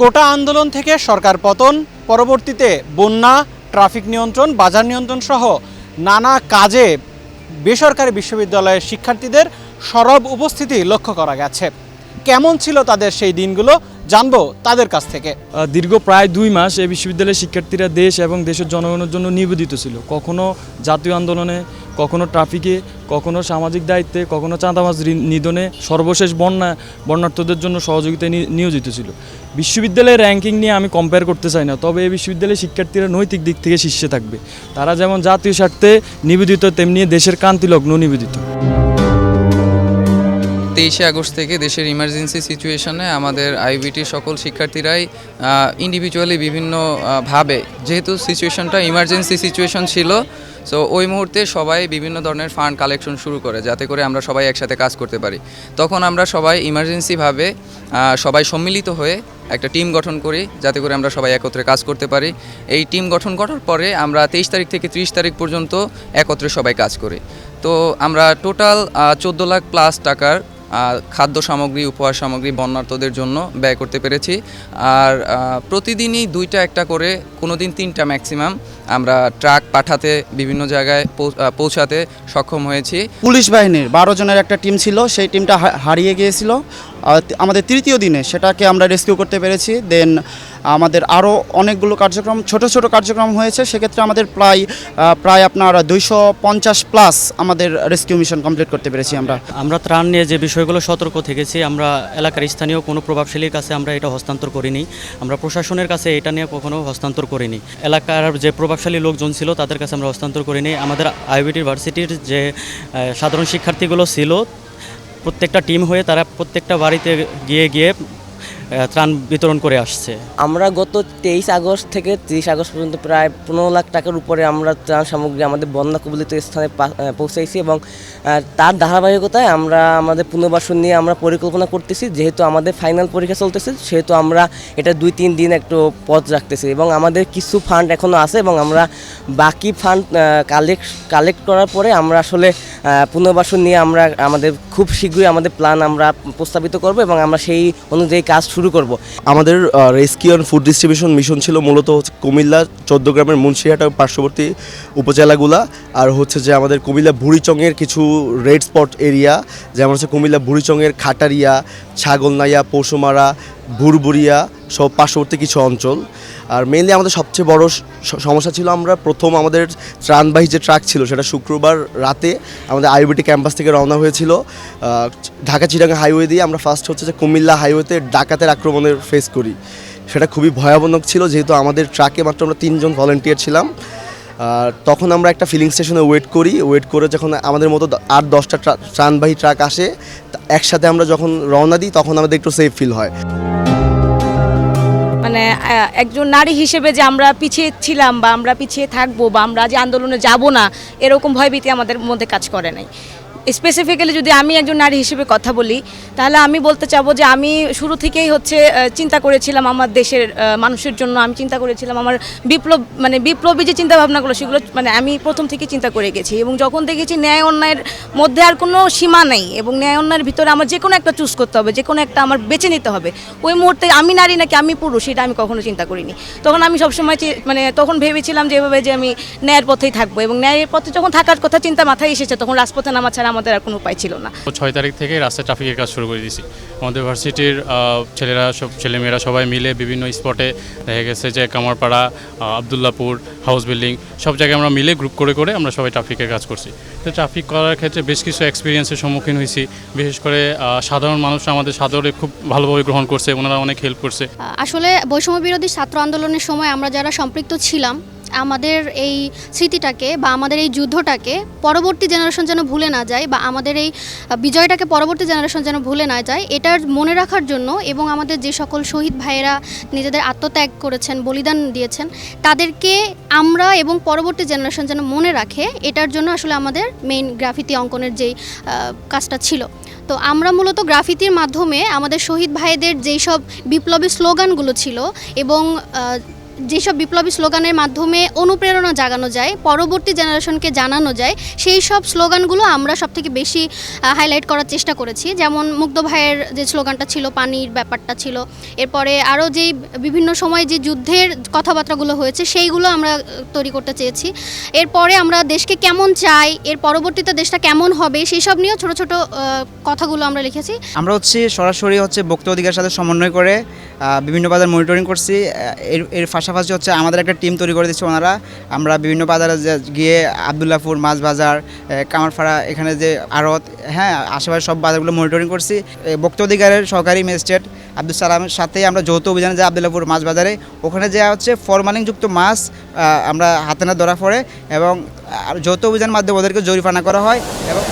কোটা আন্দোলন থেকে সরকার পতন, পরবর্তীতে বন্যা, ট্রাফিক নিয়ন্ত্রণ, বাজার নিয়ন্ত্রণ সহ নানা কাজে বেসরকারি বিশ্ববিদ্যালয়ের শিক্ষার্থীদের সরব উপস্থিতি লক্ষ্য করা গেছে। কেমন ছিল তাদের সেই দিনগুলো? জানব তাদের কাছ থেকে। দীর্ঘ প্রায় দুই মাস এই বিশ্ববিদ্যালয়ের শিক্ষার্থীরা দেশ এবং দেশের জনগণের জন্য নিবেদিত ছিল। কখনো জাতীয় আন্দোলনে, কখনো ট্রাফিকে, কখনো সামাজিক দায়িত্বে, কখনো চাঁদাবাজ নিধনে সর্বশেষ বন্যা বন্যার্থদের জন্য সহযোগিতায় নিয়োজিত ছিল। বিশ্ববিদ্যালয়ের র্যাঙ্কিং নিয়ে আমি কম্পেয়ার করতে চাই না, তবে এই বিশ্ববিদ্যালয়ের শিক্ষার্থীরা নৈতিক দিক থেকে শীর্ষে থাকবে। তারা যেমন জাতীয় স্বার্থে নিবেদিত, তেমনি দেশের কান্তিলগ্ন নিবেদিত। তেইশে আগস্ট থেকে দেশের ইমার্জেন্সি সিচুয়েশনে আমাদের আইবিটির সকল শিক্ষার্থীরাই ইন্ডিভিজুয়ালি বিভিন্নভাবে ভাবে, যেহেতু সিচুয়েশনটা ইমার্জেন্সি সিচুয়েশন ছিল সো ওই মুহূর্তে সবাই বিভিন্ন ধরনের ফান্ড কালেকশন শুরু করে, যাতে করে আমরা সবাই একসাথে কাজ করতে পারি। তখন আমরা সবাই ইমার্জেন্সিভাবে সবাই সম্মিলিত হয়ে একটা টিম গঠন করি, যাতে করে আমরা সবাই একত্রে কাজ করতে পারি। এই টিম গঠন করার পরে আমরা তেইশ তারিখ থেকে ত্রিশ তারিখ পর্যন্ত একত্রে সবাই কাজ করি। তো আমরা টোটাল চোদ্দ লাখ প্লাস টাকার খাদ্য সামগ্রী, উপহার সামগ্রী বন্যার্থদের জন্য ব্যয় করতে পেরেছি। আর প্রতিদিনই দুইটা একটা করে কোনো দিন তিনটা ম্যাক্সিমাম আমরা ট্রাক পাঠাতে, বিভিন্ন জায়গায় পৌঁছাতে সক্ষম হয়েছি। পুলিশ বাহিনীর বারো জনের একটা টিম ছিল, সেই টিমটা হারিয়ে গিয়েছিল। আমাদের তৃতীয় দিনে সেটাকে আমরা রেস্কিউ করতে পেরেছি। দেন আমাদের আরও অনেকগুলো কার্যক্রম, ছোট ছোট কার্যক্রম হয়েছে। সেক্ষেত্রে আমাদের প্রায় প্রায় আপনার দুইশো পঞ্চাশ প্লাস আমাদের রেস্কিউ মিশন কমপ্লিট করতে পেরেছি আমরা। আমরা ত্রাণ নিয়ে যে বিষয়গুলো সতর্ক থেকেছি, আমরা এলাকার স্থানীয় কোনো প্রভাবশালীর কাছে আমরা এটা হস্তান্তর করিনি। আমরা প্রশাসনের কাছে এটা নিয়ে কখনো হস্তান্তর করিনি। এলাকার যে প্রভাবশালী লোকজন ছিল, তাদের কাছে আমরা হস্তান্তর করিনি। আমাদের আইবিটি ভার্সিটির যে সাধারণ শিক্ষার্থীগুলো ছিল, প্রত্যেকটা টিম হয়ে তারা প্রত্যেকটা বাড়িতে গিয়ে গিয়ে ত্রাণ বিতরণ করে আসছে। আমরা গত তেইশ আগস্ট থেকে তিরিশ আগস্ট পর্যন্ত প্রায় পনেরো লাখ টাকার উপরে আমরা ত্রাণ সামগ্রী আমাদের বন্যা কবলিত স্থানে পৌঁছাইছি এবং তার ধারাবাহিকতায় আমরা আমাদের পুনর্বাসন নিয়ে আমরা পরিকল্পনা করতেছি, যেহেতু আমাদের ফাইনাল পরীক্ষা চলতেছে, সেহেতু আমরা এটা দুই তিন দিন একটু পথ রাখতেছি এবং আমাদের কিছু ফান্ড এখনও আছে এবং আমরা বাকি ফান্ড কালেক্ট কালেক্ট করার পরে আমরা আসলে পুনর্বাসন নিয়ে আমরা আমাদের খুব শীঘ্রই আমাদের প্ল্যান আমরা প্রস্তাবিত করব এবং আমরা সেই অনুযায়ী কাজ শুরু করব। আমাদের rescue and food distribution mission ছিল মূলত হচ্ছে কুমিল্লা চোদ্দ গ্রামের মুন্সিহাটা পার্শ্ববর্তী উপজেলাগুলা, আর হচ্ছে যে আমাদের কুমিল্লা বুড়িচংয়ের কিছু রেড স্পট এরিয়া যেমন হচ্ছে কুমিল্লা বুড়িচংয়ের খাটারিয়া, ছাগলনাইয়া, পশুমারা বুড়বুড়িয়া, সব পার্শ্ববর্তী কিছু অঞ্চল। আর মেনলি আমাদের সবচেয়ে বড় সমস্যা ছিল আমরা প্রথম আমাদের ত্রাণবাহী যে ট্রাক ছিল সেটা শুক্রবার রাতে আমাদের আইবিটি ক্যাম্পাস থেকে রওনা হয়েছিল। ঢাকা চিটাঙ্গা হাইওয়ে দিয়ে আমরা ফার্স্ট হচ্ছে যে কুমিল্লা হাইওয়েতে ডাকাতের আক্রমণের ফেস করি। সেটা খুবই ভয়াবনক ছিল, যেহেতু আমাদের ট্রাকে মাত্র আমরা তিনজন ভলেন্টিয়ার ছিলাম। তখন আমরা একটা ফিলিং স্টেশনে ওয়েট করি। ওয়েট করে যখন আমাদের মতো আট, দশটা ট্রানবাহী ট্রাক আসে একসাথে আমরা যখন রওনা দিই, তখন আমাদের একটু সেফ ফিল হয়। মানে একজন নারী হিসেবে যে আমরা পিছিয়ে ছিলাম বা আমরা পিছিয়ে থাকব বা আমরা যে আন্দোলনে যাব না, এরকম ভয়ভীতি আমাদের মধ্যে কাজ করে নাই। স্পেসিফিক্যালি যদি আমি একজন নারী হিসেবে কথা বলি, তাহলে আমি বলতে চাবো যে আমি শুরু থেকেই হচ্ছে চিন্তা করেছিলাম আমার দেশের মানুষের জন্য। আমি চিন্তা করেছিলাম আমার বিপ্লব মানে বিপ্লবী যে চিন্তা ভাবনাগুলো সেগুলো মানে আমি প্রথম থেকে চিন্তা করে গেছি। এবং যখন দেখেছি ন্যায় অন্যায়ের মধ্যে আর কোনো সীমা নেই, এবং ন্যায় অন্যায়ের ভিতরে আমার যে কোনো একটা চুজ করতে হবে যে কোনো একটা আমার বেছে নিতে হবে, ওই মুহূর্তে আমি নারী নাকি আমি পুরুষ এটা আমি কখনো চিন্তা করিনি। তখন আমি সবসময় মানে তখন ভেবেছিলাম যে এভাবে যে আমি ন্যায়ের পথেই থাকব, এবং ন্যায়ের পথে যখন থাকার কথা চিন্তা মাথায় এসেছে, তখন রাজপথে নামা ছাড়া আমাদের আর কোনো উপায় ছিল না। ছয় তারিখ থেকে রাস্তায় ট্রাফিকের কাজ শুরু করে দিয়েছি। আমাদের ভার্সিটির ছেলেরা সব ছেলেমেয়েরা সবাই মিলে বিভিন্ন স্পটে দেখা গেছে যে কামারপাড়া আবদুল্লাপুর হাউস বিল্ডিং সব জায়গায় আমরা মিলে গ্রুপ করে করে আমরা সবাই ট্রাফিকের কাজ করছি। তো ট্রাফিক করার ক্ষেত্রে বেশ কিছু এক্সপিরিয়েন্সের সম্মুখীন হয়েছি। বিশেষ করে সাধারণ মানুষ আমাদের সাদরে খুব ভালোভাবে গ্রহণ করছে ওনারা অনেক হেল্প করছে। আসলে বৈষম্য বিরোধী ছাত্র আন্দোলনের সময় আমরা যারা সম্পৃক্ত ছিলাম আমাদের এই স্মৃতিটাকে বা আমাদের এই যুদ্ধটাকে পরবর্তী জেনারেশন যেন ভুলে না যায় বা আমাদের এই বিজয়টাকে পরবর্তী জেনারেশন যেন ভুলে না যায়, এটার মনে রাখার জন্য এবং আমাদের যে সকল শহীদ ভাইয়েরা নিজেদের আত্মত্যাগ করেছেন, বলিদান দিয়েছেন, তাদেরকে আমরা এবং পরবর্তী জেনারেশন যেন মনে রাখে, এটার জন্য আসলে আমাদের মেইন গ্রাফিতি অঙ্কনের যেই কাজটা ছিল। তো আমরা মূলত গ্রাফিতির মাধ্যমে আমাদের শহীদ ভাইদের যেই সব বিপ্লবী স্লোগানগুলো ছিল এবং যেসব বিপ্লবী স্লোগানের মাধ্যমে অনুপ্রেরণা জাগানো যায়, পরবর্তী জেনারেশনকে জানানো যায়, সেই সব স্লোগানগুলো আমরা সব থেকে বেশি হাইলাইট করার চেষ্টা করেছি। যেমন মুগ্ধ ভাইয়ের যে স্লোগানটা ছিল, পানির ব্যাপারটা ছিল, এরপরে আরও যেই বিভিন্ন সময় যে যুদ্ধের কথাবার্তাগুলো হয়েছে, সেইগুলো আমরা তৈরি করতে চেয়েছি। এরপরে আমরা দেশকে কেমন চাই, এর পরবর্তীতে দেশটা কেমন হবে সেই সব নিয়েও ছোট ছোট কথাগুলো আমরা লিখেছি। আমরা হচ্ছে সরাসরি হচ্ছে বক্তব্য অধিকার সাথে সমন্বয় করে বিভিন্ন বাজার মনিটরিং করছি এর এর পাশাপাশি হচ্ছে আমাদের একটা টিম তৈরি করে দিচ্ছে ওনারা। আমরা বিভিন্ন বাজারে গিয়ে আবদুল্লাপুর মাছ বাজার কামারপাড়া, এখানে যে আড়ত হ্যাঁ আশেপাশে সব বাজারগুলো মনিটরিং করছি। বক্তব্য অধিকারের সহকারী ম্যাজিস্ট্রেট আব্দুল সালামের সাথে আমরা যৌথ অভিযানে যে আবদুল্লাপুর মাছ বাজারে ওখানে যে হচ্ছে ফরমালিনযুক্ত মাছ আমরা হাতে না ধরা পড়ে এবং যৌথ অভিযান মাধ্যমে ওদেরকে জরিফানা করা হয় এবং